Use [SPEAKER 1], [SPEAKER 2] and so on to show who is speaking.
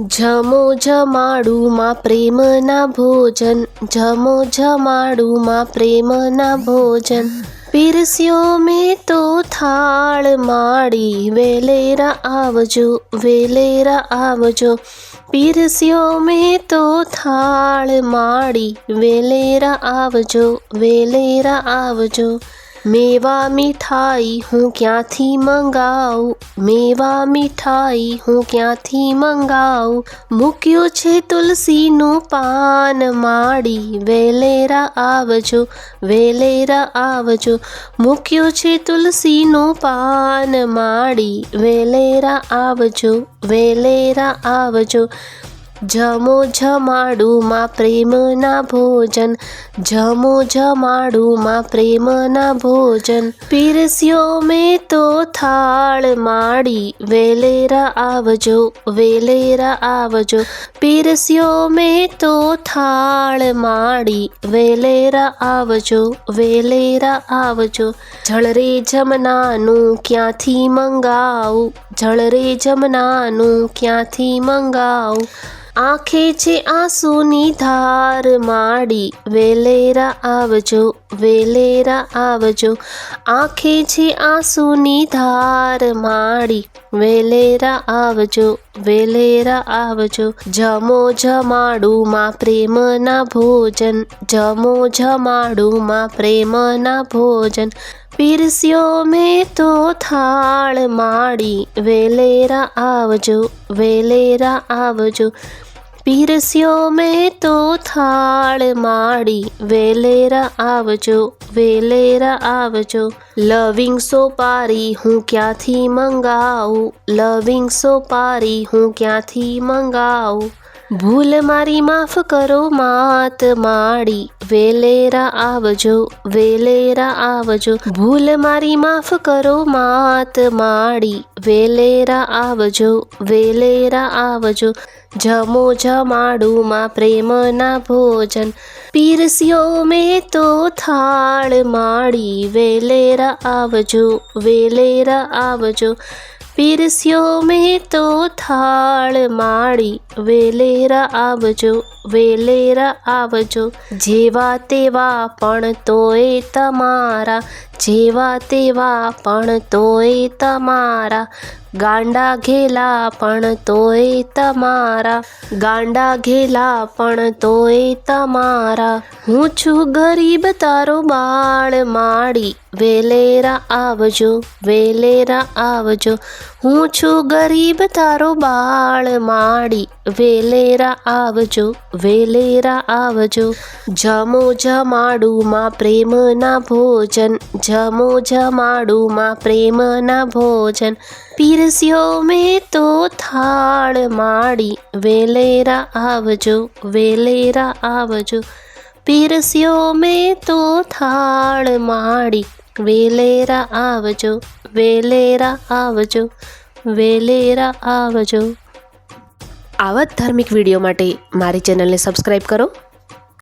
[SPEAKER 1] જમો જમાડુમાં પ્રેમના ભોજન, જમો જમાડુમાં પ્રેમના ભોજન. પીરસ્યો મેં તો થાળ માડી વેલેરા આવજો વેલેરા આવજો. પીરસ્યો મેં તો થાળ માડી વેલેરા આવજો વેલેરા આવજો. મેવા મીઠાઈ હું ક્યાંથી મંગાવું મેવા મીઠાઈ હું ક્યાંથી મંગાવું મૂક્યું છે તુલસીનું પાન માડી વેલેરા આવજો વેલેરા આવજો મૂક્યું છે તુલસીનું પાન માડી વેલેરા આવજો વેલેરા આવજો જમો જમાડુમાં પ્રેમના ભોજન, જમો જમાડુમાં પ્રેમના ભોજન. પીરસ્યો મેં તો થાળ માડી વેલેરા આવજો વેલેરા આવજો. પીરસ્યો મેં તો થાળ માડી વેલેરા આવજો વેલેરા આવજો. જળરે જમનાનું ક્યાંથી મંગાવું? જળરે જમનાનું ક્યાંથી મંગાવું? આંખે છે આંસુની ધાર માડી, વેલેરા આવજો વેલેરા આવજો. આંખે છે આંસુની ધાર માડી, વેલેરા આવજો વેલેરા આવજો. જમો જમાડુમાં પ્રેમના ભોજન, જમો જમાડુમાં પ્રેમના ભોજન. પીરસ્યો મેં તો થાળ માડી, વેલેરા આવજો વેલેરા આવજો. પીરસ્યો મેં તો થાળ માડી વેલેરા આવજો વેલેરા આવજો. લવિંગ સોપારી હું ક્યાંથી મંગાવું? લવિંગ સોપારી હું ક્યાંથી મંગાવું? ભૂલ મારી માફ કરો, માત માડી. વેલેરા આવજો વેલેરા આવજો. ભૂલ મારી માફ કરો, માત માડી. વેલેરા આવજો વેલેરા આવજો. જમો જમાડુમાં પ્રેમના ભોજન. પીરસ્યો મેં તો થાળ માડી. વેલેરા આવજો વેલેરા આવજો. પીરસ્યો મેં તો થાળ માળી, વેલેરા આવજો વેલેરા આવજો. જેવા તેવા પણ તોય તમારા, જેવા તેવા પણ તોય તમારા. ગાંડા ઘેલા પણ તોય તમારા. ગાંડા ઘેલા પણ તોય તમારા. હું છું ગરીબ તારો બાળ માડી વેલેરા આવજો વેલેરા આવજો. હું છું ગરીબ તારો બાળ માડી વેલેરા આવજો વેલેરા આવજો. જમો જમાડુમાં પ્રેમના ભોજન. જમો જમાડુમાં પ્રેમના ભોજન. પીરસ્યો મેં તો થાળ માડી વેલેરા આવજો વેલેરા આવજો. પીરસ્યો મેં તો થાળ માડી વેલેરા આવજો વેલેરા આવજો વેલેરા આવજો. આવા ધાર્મિક વીડિયો માટે મારી ચેનલને સબસ્ક્રાઈબ કરો.